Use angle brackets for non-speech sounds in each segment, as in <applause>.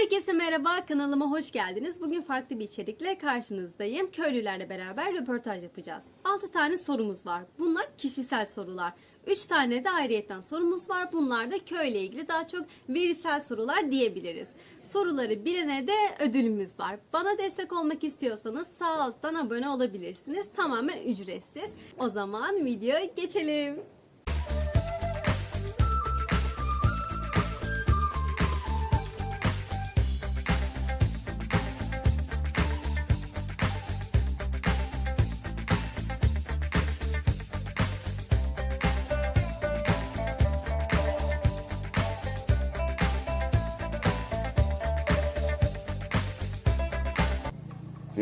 Herkese merhaba, kanalıma hoş geldiniz. Bugün farklı bir içerikle karşınızdayım. Köylülerle beraber röportaj yapacağız. 6 tane sorumuz var. Bunlar kişisel sorular. 3 tane de ayrıyetten sorumuz var. Bunlar da köyle ilgili daha çok verisel sorular diyebiliriz. Soruları bilene de ödülümüz var. Bana destek olmak istiyorsanız sağ alttan abone olabilirsiniz. Tamamen ücretsiz. O zaman videoya geçelim.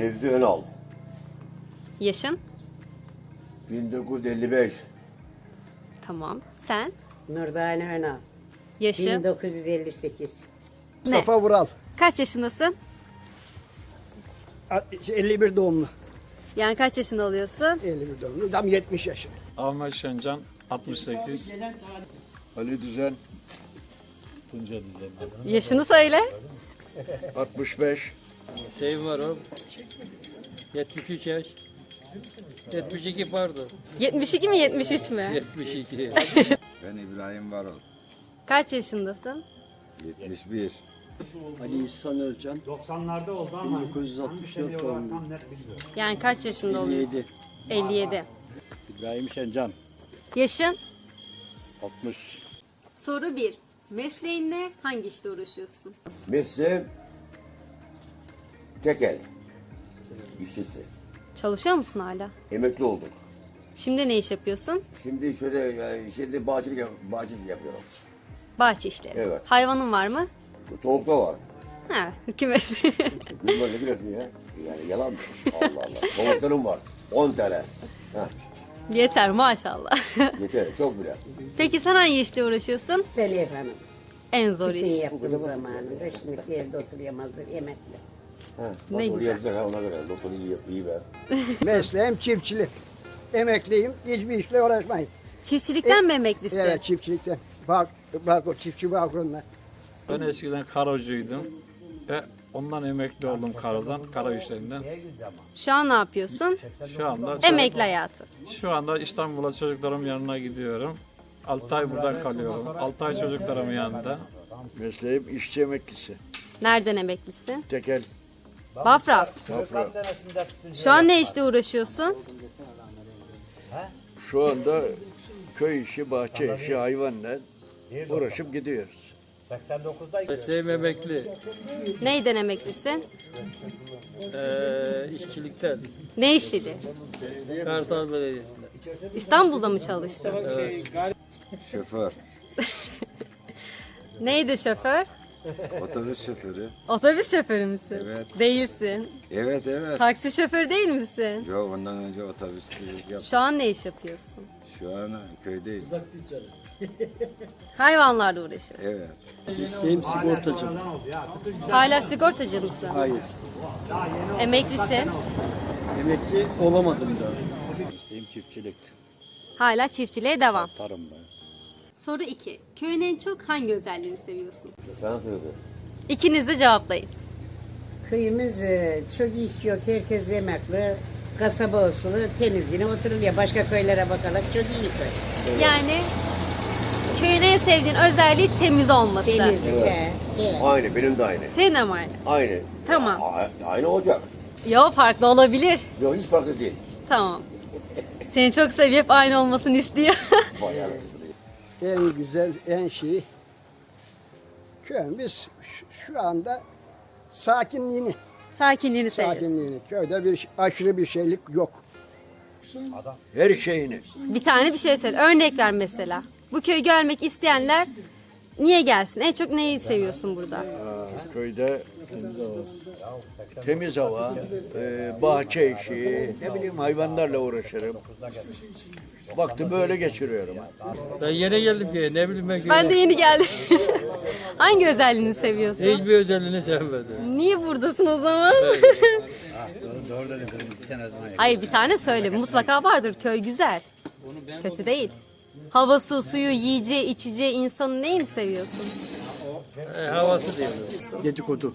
Fevzi Önal. Yaşın? 1955. Tamam. Sen? Nurdane Önal. Yaşın? 1958. Ne? Mustafa Vural. Kaç yaşındasın? 51 doğumlu. Yani kaç yaşında oluyorsun? 51 doğumlu. Tam 70 yaşında. Ahmet Şencan 68. Ali Düzen. Tunca Düzen. Yaşını söyle. 65. Şeyim var o. 73 yaş. 72 pardon. 72 mi 73 mü? 72. Ben İbrahim Varol. Kaç yaşındasın? 71. Ali İhsan Özcan. 90'larda oldu ama 1964 doğumlu. Yani kaç yaşında oluyorsun? 57. İbrahim Şencan Yaşın? 60. Soru 1. Mesleğinle hangi işle uğraşıyorsun? Mesleğim tekel. İşçisi. Çalışıyor musun hala? Emekli olduk. Şimdi ne iş yapıyorsun? Şimdi şöyle yani şimdi bağcılık, yap- bağcılık yapıyorum. Bahçe işleri. Evet. Hayvanın var mı? Tavuk da var. Ha, <laughs> kümes. Bunlar ne biliyorsun ya? Yani yalan mı? Allah Allah. Tavuklarım var. 10 tane. Heh, <laughs> Yeter maşallah. <laughs> yeter. Çok bile. Peki sen hangi işle uğraşıyorsun? Ben ev hanım. En zor Tütün iş. yaptığım zamanında. Şimdi evde oturuyorum hazır emekli. Heh, Ne güzel. güzel ha ona göre. Doktoru iyi, iyi ver. <laughs> Mesleğim çiftçilik. Emekliyim. Hiçbir işle uğraşmayın. Çiftçilikten mi emeklisin? Evet çiftçilikten. Bak, bak o çiftçi bakırında. Ben eskiden karocuydum. Ve ondan emekli oldum karadan, kara işlerinden. Şu an ne yapıyorsun? Şu anda Emekli hayatı. Şu anda İstanbul'a çocuklarım yanına gidiyorum. 6 ay burada kalıyorum. 6 ay çocuklarımın yanında. Mesleğim işçi emeklisi. Nereden emeklisin? Tekel, Bafra. Afra. Şu an ne işle uğraşıyorsun? Şu anda köy işi, bahçe işi, hayvanla uğraşıp gidiyoruz. Mesleğim emekli. Neyden emeklisin? Ee, işçilikten. Ne işiydi? Kartal Belediyesi'nde. İstanbul'da mı çalıştın? Şoför. <laughs> Neydi şoför? Otobüs şoförü. Otobüs şoförü müsün? Evet. Değilsin. Evet evet. Taksi şoförü değil misin? Yok ondan önce otobüsçülük yap. Şu an ne iş yapıyorsun? Şu an köydeyiz. Hayvanlarla uğraşıyorsun. Evet. Mesleğim sigortacı. Hala sigortacı mısın? Hayır. Emeklisin. Emekli olamadım da. Mesleğim çiftçilik, Hala çiftçiliğe devam. tarım ben. Soru 2. Köyün en çok hangi özelliğini seviyorsun? Sana söyledi. İkiniz de cevaplayın. Köyümüz e, çok iş yok. Herkes emekli. Kasaba usulü temiz yine oturuluyor. Başka köylere bakalım. Çok iyi köy. Yani köyün en sevdiğin özelliği temiz olması. Temizlik. Evet. Evet. Aynı benim de aynı. Senin de mi aynı? Aynı. Tamam. A- aynı olacak. Yo farklı olabilir. Yok hiç farklı değil. Tamam. Seni çok seviyor hep aynı olmasını istiyor. <laughs> Bayağı arası değil. En güzel, en şey köyümüz şu- şu anda sakinliğini, Sakinliğini seviyorsun. sakinliğini. Köyde bir aşırı bir şeylik yok. Her şeyini. Bir tane bir şey söyle. Örnek ver mesela. Bu köyü görmek isteyenler niye gelsin? En çok neyi seviyorsun burada? Aa, köyde temiz hava, e, bahçe işi, ne bileyim hayvanlarla uğraşırım. Vakti böyle geçiriyorum. Ben yeni geldim ki ne bileyim ben. Ben de yeni geldim. <laughs> Hangi özelliğini seviyorsun? Hiçbir özelliğini sevmedim. Niye buradasın o zaman? <laughs> Hayır bir tane söyle. Mutlaka vardır. Köy güzel. Kötü değil. Havası, suyu, yiyeceği, içeceği, insanın neyini seviyorsun? E, havası değil. Dedikodu.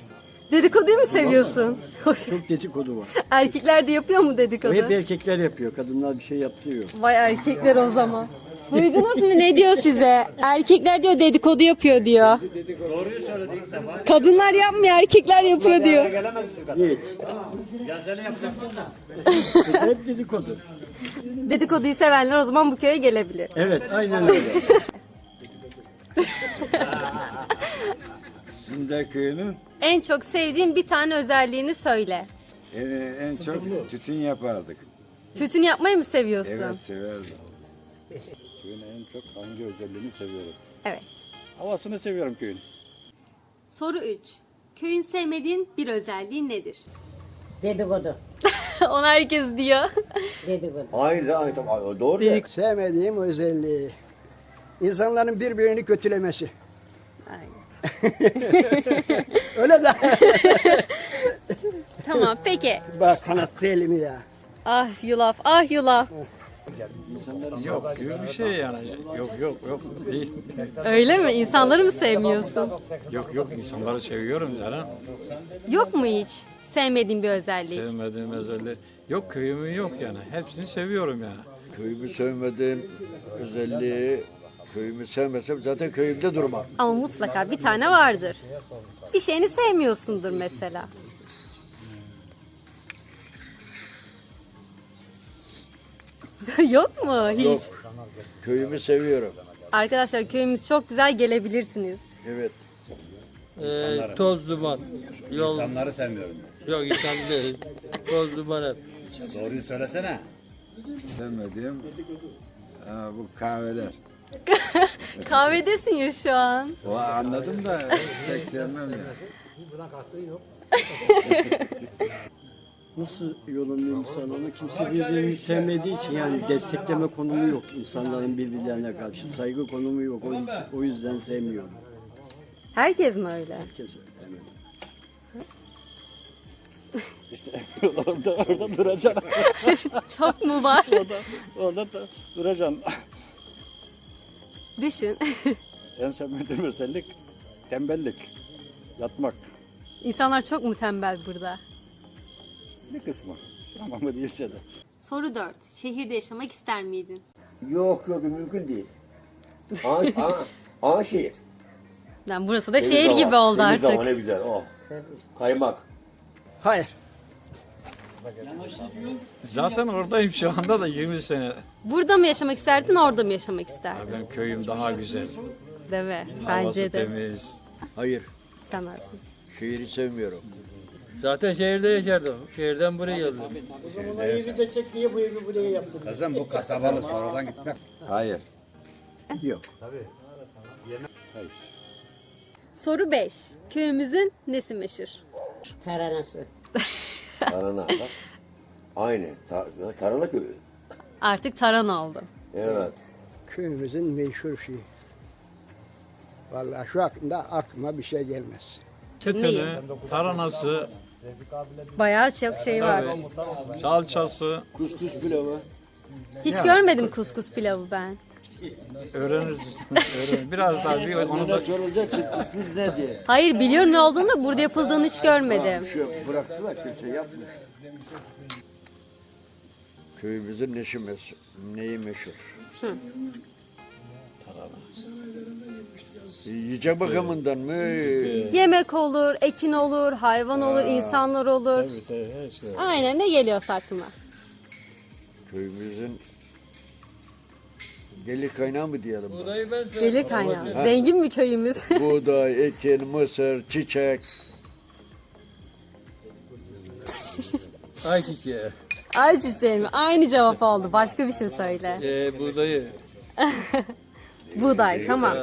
Dedikoduyu mu seviyorsun? <laughs> Çok dedikodu var. Erkekler de yapıyor mu dedikodu? Hep erkekler yapıyor. Kadınlar bir şey yapıyor. Vay erkekler o zaman. Duydunuz mu ne diyor size? Erkekler diyor dedikodu yapıyor diyor. Doğruyu söyledik Kadınlar yapmıyor erkekler yapıyor diyor. Hiç. Hep dedikodu. Dedikoduyu sevenler o zaman bu köye gelebilir. Evet aynen öyle. <laughs> Sinder köyünün En çok sevdiğin bir tane özelliğini söyle. en, en çok tütün yapardık. Tütün yapmayı mı seviyorsun? Evet severdim. Köyün en çok hangi özelliğini seviyorum? Evet. Havasını seviyorum köyün. Soru 3. Köyün sevmediğin bir özelliği nedir? Dedikodu. <laughs> Onu herkes diyor. Dedikodu. Hayır hayır tamam doğru ya. Sevmediğim özelliği. İnsanların birbirini kötülemesi. <laughs> öyle de. tamam peki. Bak kanattı elimi ya. Ah yulaf, ah yulaf. Yok gibi bir şey yani. Yok yok yok değil. Öyle mi? İnsanları mı sevmiyorsun? Yok yok insanları seviyorum canım. Yok mu hiç sevmediğin bir özellik? Sevmediğim özelliği. Yok köyümün yok yani. Hepsini seviyorum yani. Köyümü sevmediğim özelliği, köyümü sevmesem zaten köyümde durmam. Ama mutlaka bir tane vardır. Bir şeyini sevmiyorsundur mesela. <laughs> Yok mu hiç? Yok. Köyümü seviyorum. Arkadaşlar köyümüz çok güzel gelebilirsiniz. Evet. E, toz duman. Yol... İnsanları sevmiyorum. Yok insan değil. Toz duman hep. Doğruyu söylesene. Sevmediğim ha, bu kahveler. <laughs> Kahvedesin ya şu an. O anladım da pek sevmem ya. <laughs> Nasıl yorumlayayım sana onu? Kimse birbirini sevmediği için yani destekleme konumu yok insanların birbirlerine karşı. Saygı konumu yok. O, yüzden- o yüzden sevmiyorum. Herkes mi öyle? Herkes öyle, evet. <laughs> orada, orada duracaksın. <laughs> Çok mu var? <laughs> Orada da duracaksın. Düşün. En sevmediğim özellik tembellik. Yatmak. İnsanlar çok mu tembel burada? Bir kısmı. Tamamı değilse de. Soru 4. Şehirde yaşamak ister miydin? Yok yok mümkün değil. Ağ, ağ, ağ şehir. Yani burası da Temiz şehir hava, gibi oldu temiz artık. ne güzel. Oh. Kaymak. Hayır. Zaten oradayım şu anda da 20 sene. Burada mı yaşamak isterdin, orada mı yaşamak isterdin? Ben köyüm daha güzel. Değil mi? Havası Bence de temiz. Hayır. istemezsin. Şehri sevmiyorum. Zaten şehirde yaşardım. Şehirden buraya geldim. Kızım bu kasabalı sonradan gitmek. Hayır. Yok. Soru 5. Köyümüzün nesi meşhur? Taranası. Tarhana. bak. Aynı. Tar Tarhana köyü. Artık taran oldu. Evet. Köyümüzün meşhur şeyi. Vallahi şu aklımda aklıma bir şey gelmez. Çeteni, taranası, Bayağı çok şey var. salçası Kuskus pilavı. Hiç görmedim kuskus pilavı ben. öğreniriz. Öğreniriz. Biraz daha bir onu da sorulacak ki kuskus ne diye. Hayır biliyorum ne olduğunu da burada yapıldığını hiç görmedim. Şu bıraktılar kimse yapmış. Köyümüzün neşi meşhur. Neyi meşhur? Yiyecek bakımından mı? Yemek olur, ekin olur, hayvan olur, insanlar olur. Tabii, tabii, her şey. Aynen ne geliyorsa aklına. Köyümüzün gelir kaynağı mı diyelim? Burayı ben Gelir kaynağı. Zengin mi köyümüz? <laughs> Buğday, ekin, mısır, çiçek. <laughs> ayçiçeği. Ayçiçeği mi? Aynı cevap oldu. Başka bir şey söyle. E, buğdayı. <laughs> Buğday tamam.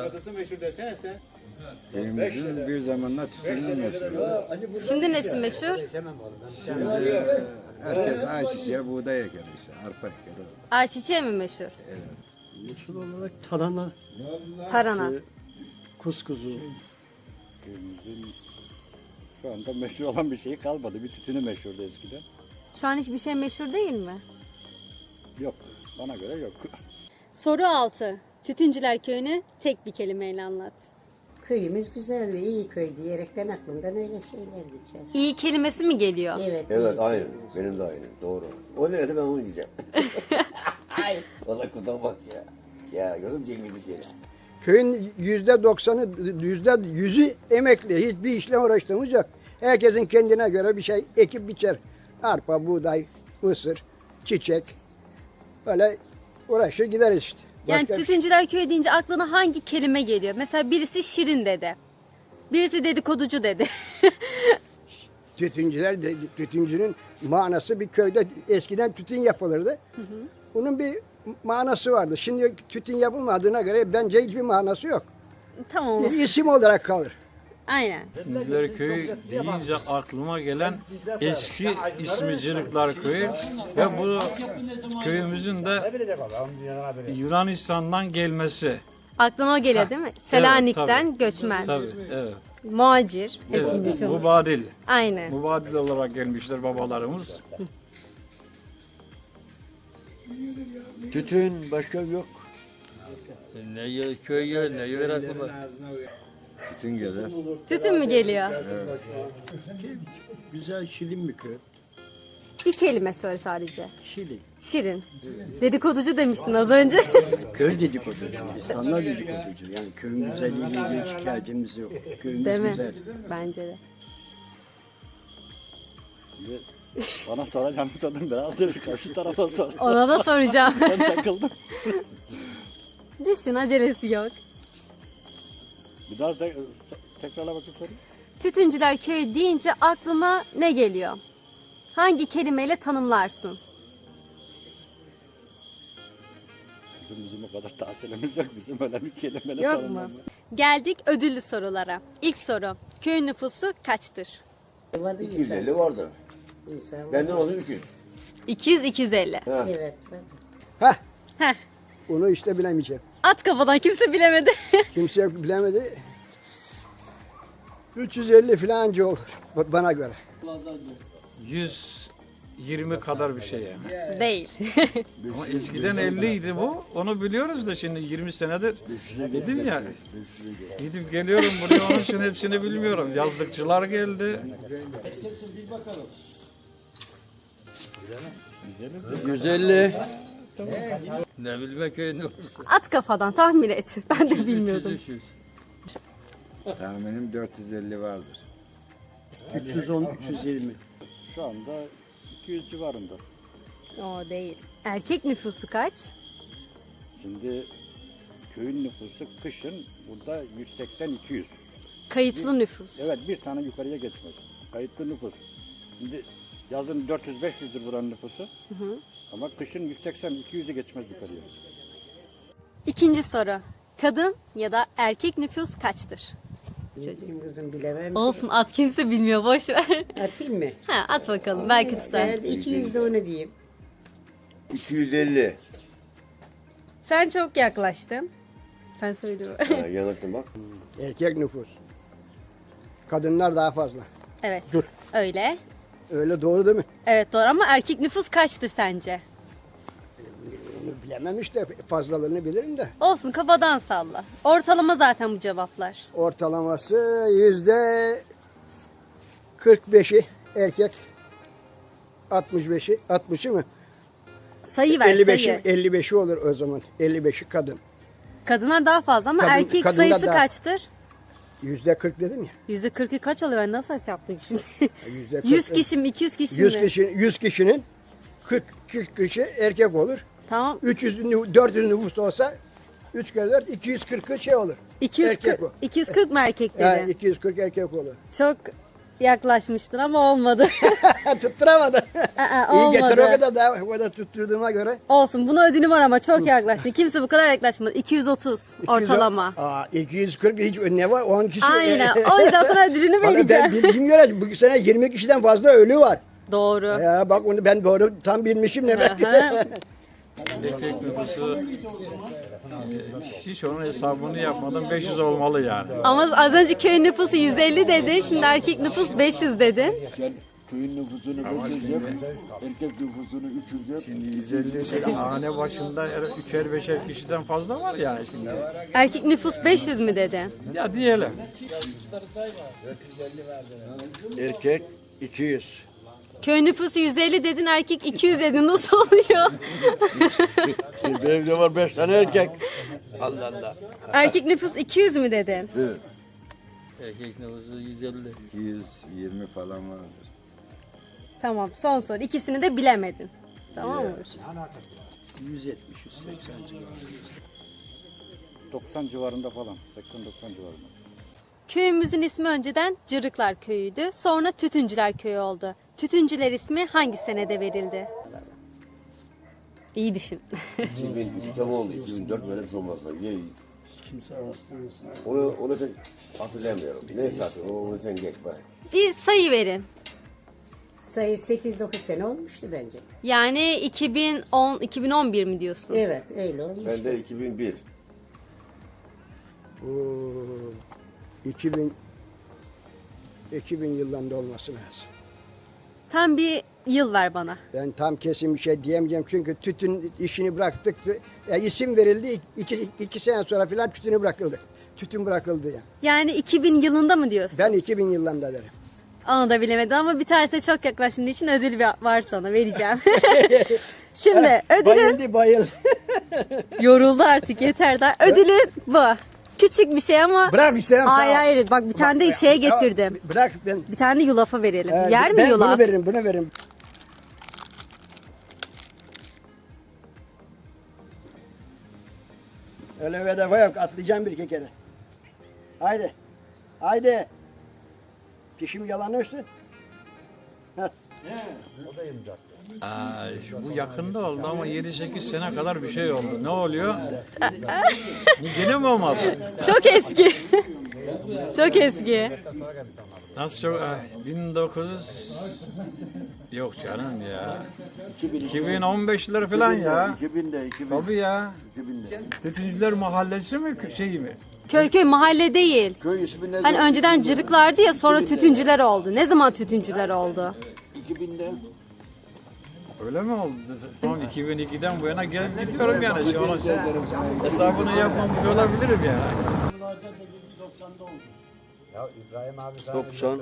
Köyümüzün bir zamanlar tütünü meşhur. Şimdi nesi meşhur? Şimdi herkes ayçiçeği buğday eker işte. Arpa eker. Ayçiçeği mi meşhur? Meşhur olarak tarhana, Tarhana. kuskuzu. Şu anda meşhur olan bir şey kalmadı. Bir tütünü meşhurdu eskiden. Şu an hiçbir şey meşhur değil mi? Yok. Bana göre yok. Soru 6. Tütüncüler Köyü'nü tek bir kelimeyle anlat. Köyümüz güzeldi, iyi köy diyerekten aklımdan öyle şeyler geçer. İyi kelimesi mi geliyor? Evet. Evet aynı. Benim de aynı. Doğru. O neyse ben onu diyeceğim. <laughs> Valla kutan bak ya. Ya gördün mü Cemil'i? Köyün yüzde doksanı, yüzde yüzü emekli. Hiçbir işle uğraştığımız yok. Herkesin kendine göre bir şey ekip biçer. Arpa, buğday, mısır, çiçek. Böyle uğraşır gideriz işte. Yani Başka şey- Tütüncüler Köyü deyince aklına hangi kelime geliyor? Mesela birisi şirin dedi. Birisi dedikoducu dedi. <laughs> tütüncüler de, tütüncünün manası bir köyde eskiden tütün yapılırdı. Bunun bir manası vardı. Şimdi tütün yapılmadığına göre bence hiçbir manası yok. tamam. İsim olarak kalır. Aynen. Tütüncüler Köyü deyince aklıma gelen eski ismi Cırıklar Köyü ve bu köyümüzün de Yunanistan'dan gelmesi. Aklına o geliyor değil mi? Selanik'ten göçmen. Tabii, evet. Muacir. evet. Mubadil. Aynen. Mubadil olarak gelmişler babalarımız. Tütün başka yok. Ne köy ne aklıma. Bütün gelir. Tütün mü geliyor? Güzel şirin bir köy. Bir kelime söyle sadece. Şirin. Şirin. Dedikoducu demiştin az önce. <laughs> Köy dedikoducu. İnsanlar dedikoducu. Yani köyün güzelliğiyle ilgili şikayetimiz yok. Köyümüz Değil mi? güzel. Bence de. Bana soracağım sanırım biraz karşı tarafa sor. Ona da soracağım. Ben takıldım. Düşün acelesi yok. Bir daha te- tekrarla bakayım. Tütüncüler Köyü deyince aklına ne geliyor? Hangi kelimeyle tanımlarsın? Bizim bizim o kadar tahsilimiz yok. Bizim öyle bir kelimeyle Yok mu? Geldik ödüllü sorulara. İlk soru. Köyün nüfusu kaçtır? Var insan. 250 vardır. insan var. Benden oldu 300. 200-250. Evet. var. Heh, Heh. onu işte bilemeyeceğim. At kafadan kimse bilemedi. <laughs> Kimse bilemedi. 350 filanca olur ba- bana göre. 120 kadar bir şey yani. Değil. <laughs> Ama eskiden 50 idi bu. Onu biliyoruz da şimdi 20 senedir dedim ya. Gidip geliyorum buraya onun için hepsini bilmiyorum. Yazlıkçılar geldi. 150. Ne bilme köyün nüfusu. At kafadan tahmin et. <laughs> Ben de bilmiyordum. 300 300. Tahminim 450 vardır. 310, 320. Şu anda 200 civarında. O değil. Erkek nüfusu kaç? Şimdi köyün nüfusu kışın burada 180-200. Kayıtlı nüfus. Evet bir tane yukarıya geçmez. Kayıtlı nüfus. Şimdi yazın 400-500'dür buranın nüfusu. Ama kışın 180-200'ü geçmez yukarıya. İkinci soru. Kadın ya da erkek nüfus kaçtır? Çocuğum kızım bilemem. Olsun at kimse bilmiyor boş ver. Atayım mı? ha, at bakalım belki tutar. Ben 200 de onu diyeyim. 250. Sen çok yaklaştın. Sen söyle. Ha, <laughs> yanılttım bak. Erkek nüfus. Kadınlar daha fazla. evet. Dur. Öyle. Öyle doğru değil mi? Evet doğru ama erkek nüfus kaçtır sence? Onu bilemem işte fazlalığını bilirim de. Olsun kafadan salla. Ortalama zaten bu cevaplar. Ortalaması yüzde 45'i erkek. 65'i, 60'ı mı? Sayı ver 55'i, sayı. 55'i olur o zaman. 55'i kadın. Kadınlar daha fazla ama Kadın- erkek kadınlar sayısı daha- kaçtır? Yüzde 40 dedim ya. Yüzde kırkı kaç oluyor ben nasıl hesaplayayım şimdi? Yüzde <laughs> 40, 100 kişi mi 200 kişi 100 mi? kişi, 100 kişinin 40, 40 kişi erkek olur. Tamam 300 nüf- 400 nüfus olsa 3 kere 4 240 şey olur. 240, Erkek o. 240 mı erkek dedi? Yani 240 erkek olur. Çok yaklaşmıştın ama olmadı. <laughs> <laughs> Tutturamadı. Aa, İyi olmadı. getir o kadar da o kadar tutturduğuma göre. Olsun buna ödülüm var ama çok yaklaştı. Kimse bu kadar yaklaşmadı. 230 ortalama. Aa, 240 hiç ne var 10 kişi. Aynen. <laughs> O yüzden sana ödülünü vereceğim. ben bildiğim göre bu sene 20 kişiden fazla ölü var. Doğru. Ya bak onu ben doğru tam bilmişim demek Erkek nüfusu e, hiç onun hesabını yapmadım 500 olmalı yani. Ama az önce köy nüfusu 150 dedi. Şimdi erkek nüfus 500 dedin. köyün nüfusunu 500 yap. Erkek nüfusunu 300 yap. Şimdi 150 şey, hane başında er- üçer beşer kişiden fazla var yani şimdi. Erkek nüfus 500 mü dedi? Ya diyelim. Erkek 200. Köy nüfusu 150 dedin erkek 200 dedin nasıl oluyor? Bir evde var 5 tane erkek. Allah Allah. erkek nüfus 200 mü dedin? Erkek nüfusu 150. 220 falan vardır. Tamam son soru. İkisini de bilemedin. Tamam mı? 170, 180 civarı. 90 civarında falan. 80-90 civarında. Köyümüzün ismi önceden Cırıklar Köyü'ydü. Sonra Tütüncüler Köyü oldu. Tütüncüler ismi hangi senede verildi? İyi düşün. <laughs> 2002 tam oldu. 2004 böyle bir şey olmaz. Ye, onu, onu tek hatırlayamıyorum. Neyse hatırlıyorum. Onu sen geç bak. Bir sayı verin. Sayı 8-9 sene olmuştu bence. Yani 2010 2011 mi diyorsun? Evet öyle olmuş. Ben de 2001. Oo, 2000 2000 yıllarında olması lazım. Tam bir yıl ver bana. Ben tam kesin bir şey diyemeyeceğim çünkü tütün işini bıraktık. Ya isim verildi iki, iki sene sonra filan tütünü bırakıldı. Tütün bırakıldı ya. Yani 2000 yılında mı diyorsun? Ben 2000 yıllarında derim. Onu da bilemedim ama bir tanesi çok yaklaştığın için ödül var- var sana vereceğim. <laughs> Şimdi ödülün Bayıldı bayıl. <laughs> yoruldu artık yeter daha. Ödülün bu. Küçük bir şey ama Bırak istemem hayır sağ ol. hayır bak bir tane de şeye getirdim. Bırak ben. Bir tane de yulafa verelim. Ee, Yer mi ben yulaf? Bunu veririm bunu veririm. Öyle bedava yok atlayacağım bir kere. Haydi. Haydi. Dişim yalanırsın. Ay, bu yakında oldu ama 7-8 sene kadar bir şey oldu. Ne oluyor? Yine mi olmadı? Çok eski. çok eski. Nasıl çok? Ay, 1900 Yok canım ya. 2015'ler falan ya. 2000'de 2000. Tabii ya. 2000'de. Tütüncüler mahallesi mi şey mi? Köy köy mahalle değil. Köy ismi ne Hani önceden cırıklardı ya sonra tütüncüler oldu. Ne zaman tütüncüler oldu? 2000'de. Öyle mi oldu? Son 2002'den bu yana gelip gidiyorum yani. Şu an hesabını yapmamış olabilirim ya. 90.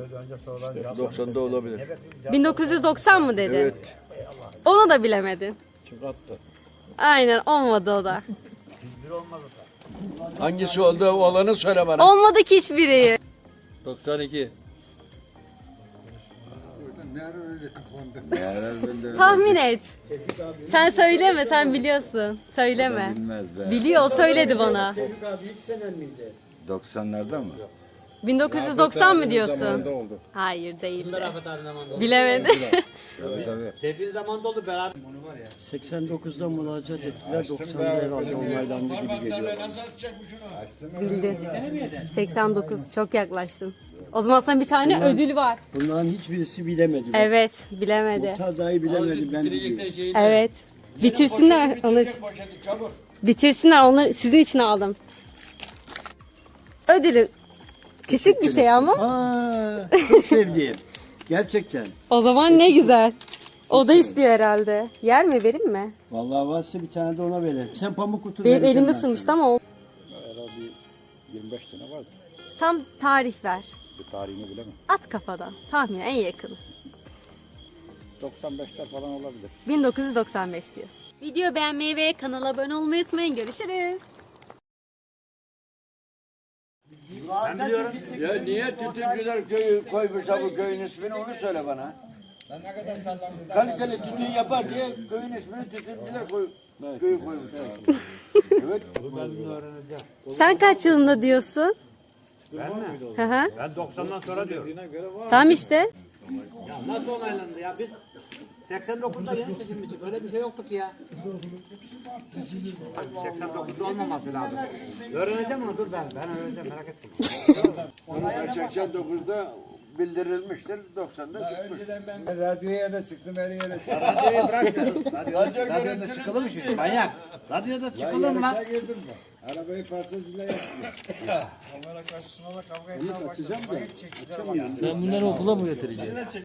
90'da olabilir. 1990 mı dedin? Onu da bilemedin. Çıkarttı. Aynen olmadı o da. Hangisi oldu? Olanı söyle bana. Olmadı ki hiçbiri. 92. <laughs> Tahmin et. Sen söyleme sen biliyorsun. Söyleme. Bilmez be. Biliyor o söyledi bana. 90'larda mı? 1990 mı diyorsun? Hayır değildi. Bilemedi. Tabii tabii. 89'da müracaat ettiler, 90'da herhalde onaylandı gibi geliyor. Bildin. 89 çok yaklaştın. O zaman sana bir tane ödül var. Bunların hiçbirisi bilemedi. Evet bilemedi. Tazayı bilemedi ben biliyorum. Şeyi. Evet. Bitirsinler onu. Bitirsinler onu sizin için aldım. Ödülü küçük bir şey ama Aa, çok sevdiğim. Gerçekten. o zaman ne güzel. O da istiyor herhalde. Yer mi vereyim mi? Vallahi varsa bir tane de ona verelim. Sen pamuk kutu Benim vereceksin elimde ben sınmıştı ama o. Herhalde 25 sene vardı. Tam tarih ver. Bir tarihini bilemem. At kafadan. Tahmin en yakını. 95'ler falan olabilir. 1995 diyorsun. Video beğenmeyi ve kanala abone olmayı unutmayın. Görüşürüz. Ya niye tütüncüler köyü koymuşlar bu köyün ismini onu söyle bana. Kaliteli tütün yapar diye köyün ismini tütüncüler koy, köyü koymuşlar. evet. Sen kaç yılında diyorsun? Ben mi? Hı hı. Ben 90'dan sonra diyorum. Tam işte. Nasıl onaylandı ya? Biz 89'da yeni seçilmiştik. Öyle bir şey yoktu ki ya. 89'da olmaması lazım. Öğreneceğim onu dur ben. Ben öğreneceğim merak etme. 89'da bildirilmiştir, 90'da çıkmış. Ben radyoya da çıktım her yere çıktım. Radyoyu bırak. Radyo, Radyo radyoda çıkılır mı şimdi? Manyak. Radyoda çıkılır mı lan? Girdim ben. Arabayı pasajıyla yaptım. Sen bunları okula mı götüreceksin?